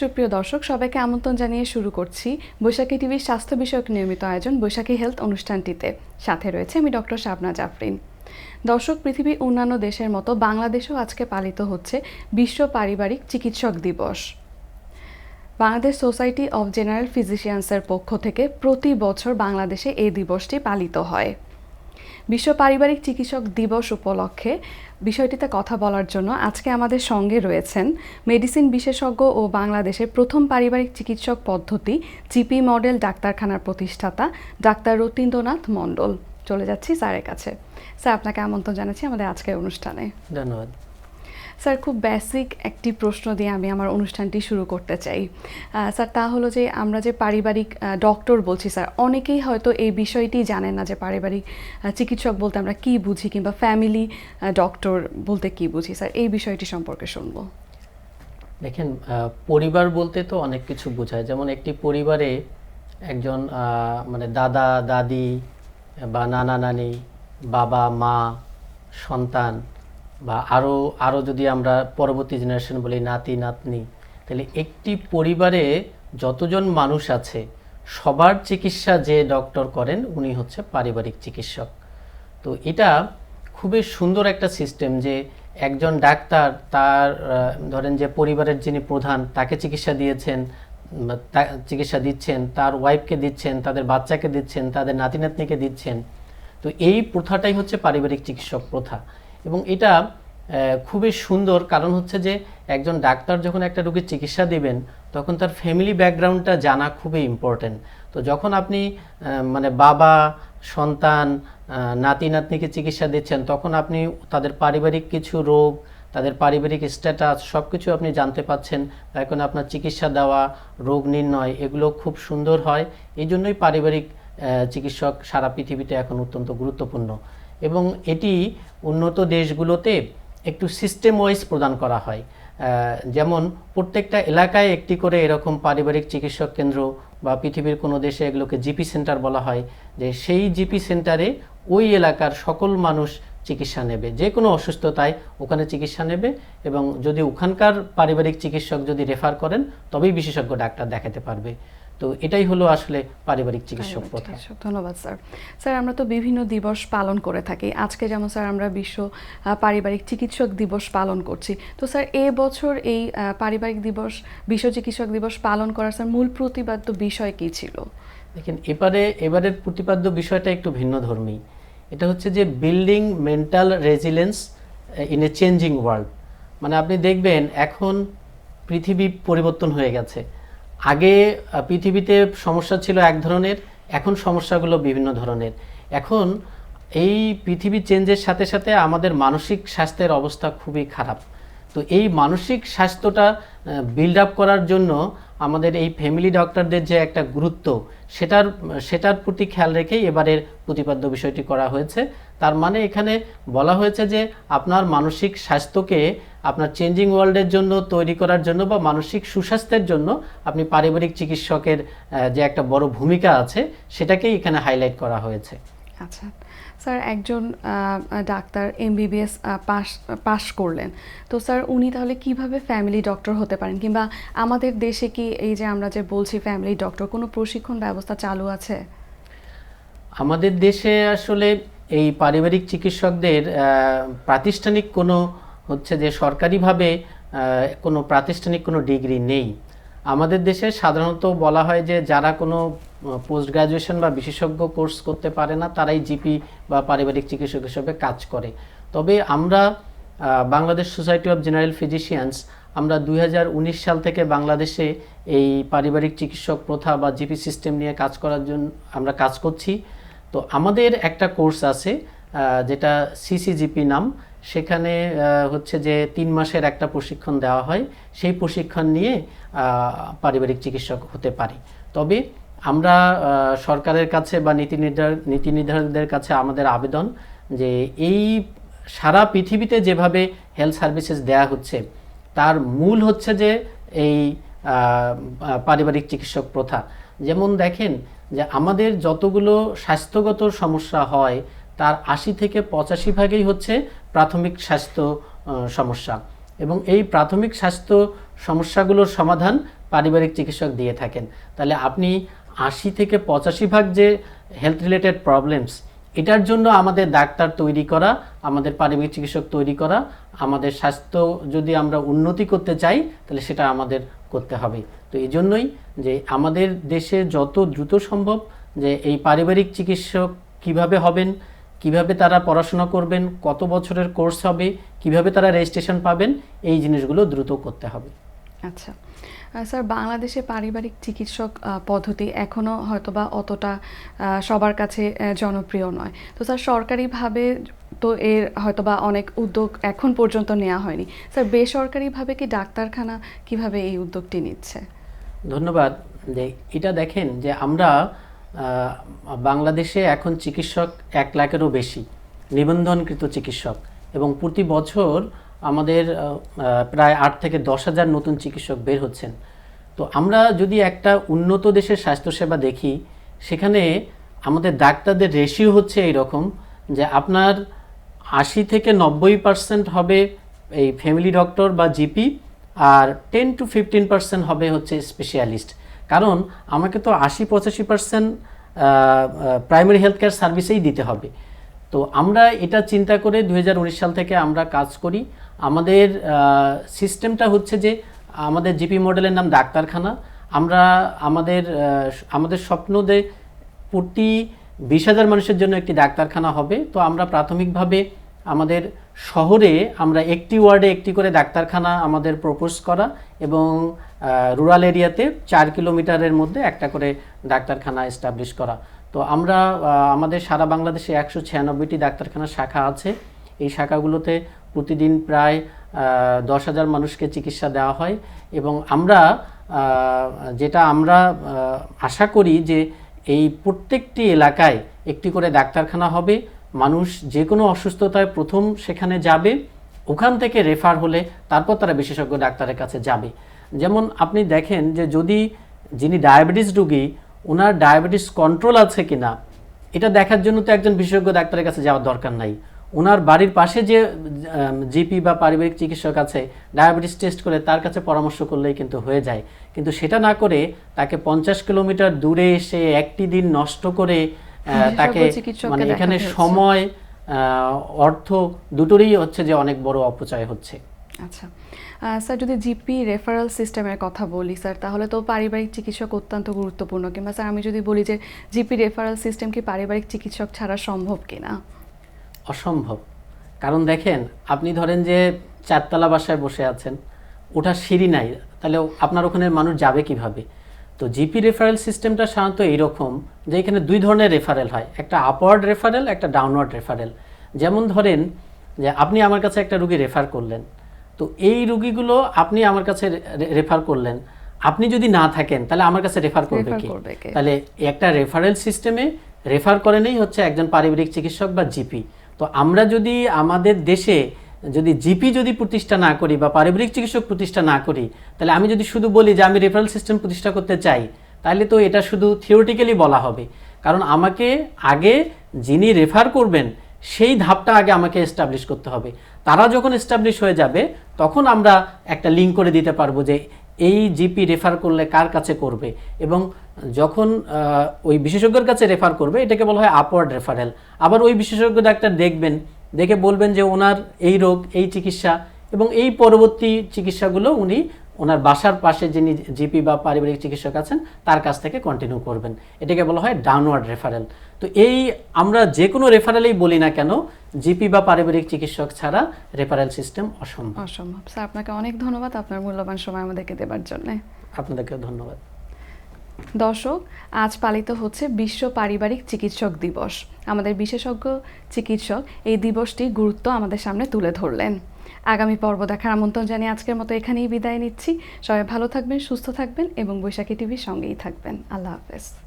সুপ্রিয় দর্শক, সবাইকে আমন্ত্রণ জানিয়ে শুরু করছি বৈশাখী টিভির স্বাস্থ্য বিষয়ক নিয়মিত আয়োজন বৈশাখী হেলথ অনুষ্ঠানটিতে। সাথে রয়েছে আমি ডক্টর শাবনা জাফরিন। দর্শক পৃথিবীর অন্যান্য দেশের মতো বাংলাদেশেও আজকে পালিত হচ্ছে বিশ্ব পারিবারিক চিকিৎসক দিবস। বাংলাদেশ সোসাইটি অফ জেনারেল ফিজিশিয়ানসের পক্ষ থেকে প্রতি বছর বাংলাদেশে এই দিবসটি পালিত হয়। বিশ্ব পারিবারিক চিকিৎসক দিবস উপলক্ষে বিষয়টিতে কথা বলার জন্য আজকে আমাদের সঙ্গে রয়েছেন মেডিসিন বিশেষজ্ঞ ও বাংলাদেশের প্রথম পারিবারিক চিকিৎসক পদ্ধতি জিপি মডেল ডাক্তারখানার প্রতিষ্ঠাতা ডাক্তার রতীন্দ্রনাথ মণ্ডল। চলে যাচ্ছি স্যারের কাছে। স্যার, আপনাকে আমন্ত্রণ জানাচ্ছি আমাদের আজকের অনুষ্ঠানে। ধন্যবাদ। স্যার, খুব বেসিক একটি প্রশ্ন দিয়ে আমি আমার অনুষ্ঠানটি শুরু করতে চাই। স্যার, তা হলো যে আমরা যে পারিবারিক ডক্টর বলছি, স্যার, অনেকেই হয়তো এই বিষয়টি জানেন না যে পারিবারিক চিকিৎসক বলতে আমরা কি বুঝি কিংবা ফ্যামিলি ডক্টর বলতে কি বুঝি? স্যার, এই বিষয়টি সম্পর্কে শুনব। দেখেন পরিবার বলতে তো অনেক কিছু বোঝায়। যেমন একটি পরিবারে একজন মানে দাদা, দাদি বা নানা নানি, বাবা, মা, সন্তান বা আরও আরও যদি আমরা পরবর্তী জেনারেশন বলি নাতি, নাতনি, তাহলে একটি পরিবারে যতজন মানুষ আছে, সবার চিকিৎসা যে ডক্টর করেন উনি হচ্ছে পারিবারিক চিকিৎসক। তো এটা খুবই সুন্দর একটা সিস্টেম যে একজন ডাক্তার তার ধরেন যে পরিবারের যিনি প্রধান, তাকে চিকিৎসা দিয়েছেন চিকিৎসা দিচ্ছেন, তার ওয়াইফকে দিচ্ছেন, তাদের বাচ্চাকে দিচ্ছেন, তাদের নাতি নাতনিকে দিচ্ছেন। তো এই প্রথাটাই হচ্ছে পারিবারিক চিকিৎসক প্রথা। এবং এটা খুবই সুন্দর কারণ হচ্ছে যে একজন ডাক্তার যখন একটা রোগীর চিকিৎসা দিবেন, তখন তার ফ্যামিলি ব্যাকগ্রাউন্ডটা জানা খুবই ইম্পর্টেন্ট তো যখন আপনি মানে বাবা, সন্তান নাতি, নাতনিকে চিকিৎসা দিচ্ছেন, তখন আপনি তাদের পারিবারিক কিছু রোগ, তাদের পারিবারিক স্ট্যাটাস সব কিছু আপনি জানতে পাচ্ছেন। এখন আপনার চিকিৎসা দেওয়া, রোগ নির্ণয়, এগুলো খুব সুন্দর হয়। এই জন্যই পারিবারিক চিকিৎসক সারা পৃথিবীতে এখন অত্যন্ত গুরুত্বপূর্ণ। এবং এটি উন্নত দেশগুলোতে একটু সিস্টেম ওয়াইজ প্রদান করা হয়। যেমন প্রত্যেকটা এলাকায় একটি করে এরকম পারিবারিক চিকিৎসক কেন্দ্র বা পৃথিবীর কোনো দেশে এগুলোকে জিপি সেন্টার বলা হয়, যে সেই জিপি সেন্টারে ওই এলাকার সকল মানুষ চিকিৎসা নেবে। যে কোনো অসুস্থতায় ওখানে চিকিৎসা নেবে এবং যদি ওখানকার পারিবারিক চিকিৎসক যদি রেফার করেন, তবেই বিশেষজ্ঞ ডাক্তার দেখাতে পারবে। তো এটাই হলো আসলে পারিবারিক চিকিৎসক প্রথা। ধন্যবাদ স্যার। স্যার আমরা তো বিভিন্ন দিবস পালন করে থাকি। আজকে যেমন স্যার আমরা বিশ্ব পারিবারিক চিকিৎসক দিবস পালন করছি। তো স্যার এ বছর এই পারিবারিক দিবস বিশ্ব চিকিৎসক দিবস পালন করার স্যার মূল প্রতিপাদ্য বিষয় কি ছিল? দেখেন এবারে এবারের প্রতিপাদ্য বিষয়টা একটু ভিন্ন ধর্মী এটা হচ্ছে যে building mental resilience in a changing world মানে আপনি দেখবেন এখন পৃথিবী পরিবর্তন হয়ে গেছে। আগে পৃথিবীতে সমস্যা ছিল এক ধরনের, এখন সমস্যাগুলো বিভিন্ন ধরনের। এখন এই পৃথিবী চেঞ্জের সাথে সাথে আমাদের মানসিক স্বাস্থ্যের অবস্থা খুবই খারাপ। তো এই মানসিক স্বাস্থ্যটা বিল্ড আপ করার জন্য আমাদের এই ফ্যামিলি ডক্টরদের যে একটা গুরুত্ব, সেটার সেটার প্রতি খেয়াল রেখেই এবারের প্রতিপাদ্য বিষয়টি করা হয়েছে। তার মানে এখানে বলা হয়েছে যে আপনার মানসিক স্বাস্থ্যকে আপনার চেঞ্জিং ওয়ার্ল্ডের জন্য তৈরি করার জন্য বা মানসিক সুস্বাস্থ্যের জন্য আপনি পারিবারিক চিকিৎসকের যে একটা বড় ভূমিকা আছে সেটাকেই এখানে হাইলাইট করা হয়েছে। আচ্ছা। স্যার একজন ডাক্তার এমবিবিএস পাস পাশ করলেন। তো স্যার উনি তাহলে কীভাবে ফ্যামিলি ডক্টর হতে পারেন? কিংবা আমাদের দেশে কি এই যে আমরা যে বলছি ফ্যামিলি ডক্টর কোনো প্রশিক্ষণ ব্যবস্থা চালু আছে? আমাদের দেশে আসলে এই পারিবারিক চিকিৎসকদের প্রাতিষ্ঠানিক কোনো হচ্ছে যে সরকারিভাবে কোনো প্রাতিষ্ঠানিক কোনো ডিগ্রি নেই। আমাদের দেশে সাধারণত বলা হয় যে যারা কোনো পোস্ট গ্রাজুয়েশন বা বিশেষজ্ঞ কোর্স করতে পারে না, তারাই জিপি বা পারিবারিক চিকিৎসক হিসেবে কাজ করে। তবে আমরা Bangladesh society of general physicians আমরা দু হাজার উনিশ সাল থেকে বাংলাদেশে এই পারিবারিক চিকিৎসক প্রথা বা জিপি সিস্টেম নিয়ে কাজ করার জন্য আমরা কাজ করছি। তো আমাদের একটা কোর্স আছে যেটা সিসিজিপি নাম। সেখানে হচ্ছে যে তিন মাসের একটা প্রশিক্ষণ দেওয়া হয়। সেই প্রশিক্ষণ নিয়ে পারিবারিক চিকিৎসক হতে পারি। তবে আমরা সরকারের কাছে বা নীতি নির্ধারক নীতি নির্ধারকদের কাছে আমাদের আবেদন যে এই সারা পৃথিবীতে যেভাবে হেলথ সার্ভিসেস দেয়া হচ্ছে, তার মূল হচ্ছে যে এই পারিবারিক চিকিৎসক প্রথা। যেমন দেখেন যে আমাদের যতগুলো স্বাস্থ্যগত সমস্যা হয়, তার আশি থেকে পঁচাশি ভাগেই হচ্ছে প্রাথমিক স্বাস্থ্য সমস্যা। এবং এই প্রাথমিক স্বাস্থ্য সমস্যাগুলোর সমাধান পারিবারিক চিকিৎসক দিয়ে থাকেন। তাহলে আপনি আশি থেকে পঁচাশি ভাগ যে হেলথ রিলেটেড প্রবলেমস এটার জন্য আমাদের ডাক্তার তৈরি করা, আমাদের পারিবারিক চিকিৎসক তৈরি করা, আমাদের স্বাস্থ্য যদি আমরা উন্নতি করতে চাই, তাহলে সেটা আমাদের করতে হবে। তো এই জন্যই যে আমাদের দেশে যত দ্রুত সম্ভব যে এই পারিবারিক চিকিৎসক কীভাবে হবেন, কীভাবে তারা পড়াশোনা করবেন, কত বছরের কোর্স হবে, কীভাবে তারা রেজিস্ট্রেশন পাবেন, এই জিনিসগুলো দ্রুত করতে হবে। আচ্ছা। স্যার, বাংলাদেশে পারিবারিক চিকিৎসক পদ্ধতি এখনও হয়তোবা অতটা সবার কাছে জনপ্রিয় নয়। তো স্যার, সরকারিভাবে তো এর হয়তোবা অনেক উদ্যোগ এখন পর্যন্ত নেওয়া হয়নি। স্যার, বেসরকারিভাবে কি ডাক্তারখানা কীভাবে এই উদ্যোগটি নিচ্ছে? ধন্যবাদ। যে এটা দেখেন যে আমরা বাংলাদেশে এখন চিকিৎসক এক লাখেরও বেশি, নিবন্ধনকৃত চিকিৎসক এবং প্রতি বছর আমাদের প্রায় আট থেকে দশ হাজার নতুন চিকিৎসক বের হচ্ছেন। তো আমরা যদি একটা উন্নত দেশের স্বাস্থ্যসেবা দেখি, সেখানে আমাদের ডাক্তারদের রেশিও হচ্ছে এই রকম যে আপনার আশি থেকে নব্বই পার্সেন্ট হবে এই ফ্যামিলি ডক্টর বা জিপি আর টেন টু ফিফটিন পার্সেন্ট হবে হচ্ছে স্পেশালিস্ট কারণ আমাকে তো আশি পঁচাশি পার্সেন্ট প্রাইমারি হেলথ কেয়ার সার্ভিসেই দিতে হবে। তো আমরা এটা চিন্তা করে দু হাজার উনিশ সাল থেকে আমরা কাজ করি। আমাদের সিস্টেমটা হচ্ছে যে আমাদের জিপি মডেলের নাম ডাক্তারখানা। আমরা আমাদের আমাদের স্বপ্ন দে প্রতি বিশ হাজার মানুষের জন্য একটি ডাক্তারখানা হবে। তো আমরা প্রাথমিকভাবে আমাদের শহরে আমরা একটি ওয়ার্ডে একটি করে ডাক্তারখানা আমাদের প্রপোজ করা এবং রুরাল এরিয়াতে চার কিলোমিটারের মধ্যে একটা করে ডাক্তারখানা এস্টাবলিশ করা। তো আমরা আমাদের সারা বাংলাদেশে একশো ছিয়ানব্বইটি ডাক্তারখানার শাখা আছে। এই শাখাগুলোতে প্রতিদিন প্রায় দশ হাজার মানুষকে চিকিৎসা দেওয়া হয় এবং আমরা যেটা আমরা আশা করি যে এই প্রত্যেকটি এলাকায় একটি করে ডাক্তারখানা হবে। মানুষ যে কোনো অসুস্থতায় প্রথম সেখানে যাবে, ওখান থেকে রেফার হলে তারপর তারা বিশেষজ্ঞ ডাক্তারের কাছে যাবে। যেমন আপনি দেখেন যে যদি যিনি ডায়াবেটিস রোগী ওনার ডায়াবেটিস কন্ট্রোল আছে কিনা এটা দেখার জন্য তো একজন বিশেষজ্ঞ ডাক্তারের কাছে যাওয়ার দরকার নাই। ওনার বাড়ির পাশে যে জিপি বা পারিবারিক চিকিৎসক আছে ডায়াবেটিস টেস্ট করে তার কাছে পরামর্শ করলেই কিন্তু হয়ে যায়। কিন্তু সেটা না করে তাকে পঞ্চাশ কিলোমিটার দূরে এসে একটি দিন নষ্ট করে তাকে মানে এখানে সময় অর্থ দুটোরই হচ্ছে যে অনেক বড় অপচয় হচ্ছে। আচ্ছা। স্যার, যদি জিপি রেফারেল সিস্টেমের কথা বলি, স্যার, তাহলে তো পারিবারিক চিকিৎসক অত্যন্ত গুরুত্বপূর্ণ। কিংবা, স্যার, আমি যদি বলি যে জিপি রেফারেল সিস্টেম কি পারিবারিক চিকিৎসক ছাড়া সম্ভব কিনা? অসম্ভব। কারণ দেখেন, আপনি ধরেন যে চারতলা বাসায় বসে আছেন ওটা সিঁড়ি নাই, তাহলে আপনার ওখানে মানুষ যাবে কীভাবে? তো জিপি রেফারেল সিস্টেমটা সাধারণত এইরকম যে এখানে দুই ধরনের রেফারেল হয়, একটা আপওয়ার্ড রেফারেল একটা ডাউনওয়ার্ড রেফারেল যেমন ধরেন যে আপনি আমার কাছে একটা রুগী রেফার করলেন তো এই রুগীগুলো আপনি আমার কাছে রেফার করলেন। আপনি যদি না থাকেন তাহলে আমার কাছে রেফার করবে কি? তাহলে একটা রেফারেল সিস্টেমে রেফার করেনই হচ্ছে একজন পারিবারিক চিকিৎসক বা জিপি তো আমরা যদি আমাদের দেশে যদি জিপি যদি প্রতিষ্ঠা না করি বা পারিবারিক চিকিৎসক প্রতিষ্ঠা না করি তাহলে আমি যদি শুধু বলি যে আমি রেফারেল সিস্টেম প্রতিষ্ঠা করতে চাই তাহলে তো এটা শুধু থিওরিটিক্যালি বলা হবে। কারণ আমাকে আগে যিনি রেফার করবেন সেই ধাপটা আগে আমাকে এস্টাবলিশ করতে হবে। তারা যখন এস্টাবলিশ হয়ে যাবে তখন আমরা একটা লিঙ্ক করে দিতে পারব যে এই জিপি রেফার করলে কার কাছে করবে এবং যখন ওই বিশেষজ্ঞের কাছে রেফার করবে, এটাকে বলা হয় আপওয়ার্ড রেফারেল আবার ওই বিশেষজ্ঞ ডাক্তার দেখবেন, দেখে বলবেন যে ওনার এই রোগ, এই চিকিৎসা এবং এই পরবর্তী চিকিৎসাগুলো উনি ওনার বাসার পাশে যিনি জিপি বা পারিবারিক চিকিৎসক আছেন তার কাছ থেকে কন্টিনিউ করবেন। এটাকে বলা হয় ডাউনওয়ার্ড রেফারেল তো এই আমরা যে কোনো রেফারেলেই বলি না কেন জিপি বা পারিবারিক চিকিৎসক ছাড়া রেফারেল সিস্টেম অসম্ভব। অসম্ভব। স্যার আপনাকে অনেক ধন্যবাদ আপনার মূল্যবান সময় আমাদেরকে দেবার জন্য। আপনাদেরকে ধন্যবাদ। দর্শক আজ পালিত হচ্ছে বিশ্ব পারিবারিক চিকিৎসক দিবস। আমাদের বিশেষজ্ঞ চিকিৎসক এই দিবসটির গুরুত্ব আমাদের সামনে তুলে ধরলেন। আগামী পর্ব দেখার আমন্ত্রণ জানিয়ে আজকের মতো এখানেই বিদায় নিচ্ছি। সবাই ভালো থাকবেন, সুস্থ থাকবেন এবং বৈশাখী টিভির সঙ্গেই থাকবেন। আল্লাহ হাফেজ।